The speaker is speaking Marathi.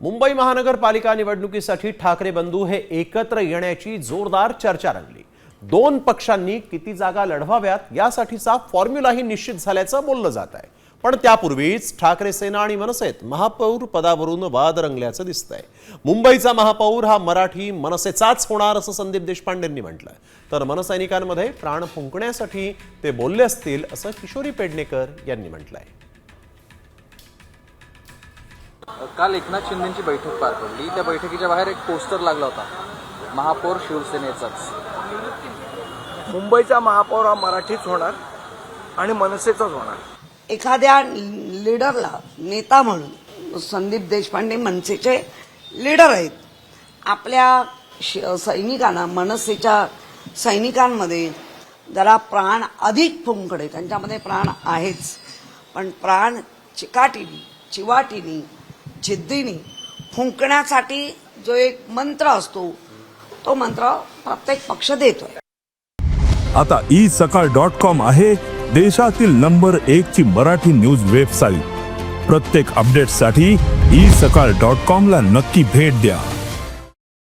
मुंबई महानगरपालिका निवडणुकीसाठी ठाकरे बंधू हे एकत्र येण्याची जोरदार चर्चा रंगली. दोन पक्षांनी किती जागा लढवाव्यात यासाठीचा फॉर्म्युलाही निश्चित झाल्याचं बोललं जात आहे. पण त्यापूर्वीच ठाकरे सेना आणि मनसेत महापौर पदावरून वाद रंगल्याचं दिसतंय. मुंबईचा महापौर हा मराठी मनसेचाच होणार असं संदीप देशपांडेंनी म्हटलं. तर मनसैनिकांमध्ये प्राण फुंकण्यासाठी ते बोलले असतील असं किशोरी पेडणेकर यांनी म्हटलंय. काल एकनाथ शिंदेची बैठक पार पडली. त्या बैठकीच्या बाहेर एक पोस्टर लागला होता. महापौर शिवसेनेचाच. मुंबईचा महापौर हा मराठीच होणार आणि मनसेचाच होणार. एखाद्या लीडरला नेता म्हणून संदीप देशपांडे मनसेचे लीडर आहेत. आपल्या श- सैनिकांना मनसेच्या सैनिकांमध्ये जरा प्राण अधिक फुंकडे त्यांच्यामध्ये प्राण आहेच. पण प्राण चिकाटीने चिवाटीने जिद्दीने फुंकण्यासाठी जो एक मंत्र असतो तो मंत्र प्रत्येक पक्ष देतोय. आता ई सकाळ डॉट कॉम आहे देशातील नंबर एक ची मराठी न्यूज वेबसाईट प्रत्येक अपडेटसाठी ई सकाळ डॉट कॉम ला नक्की भेट द्या.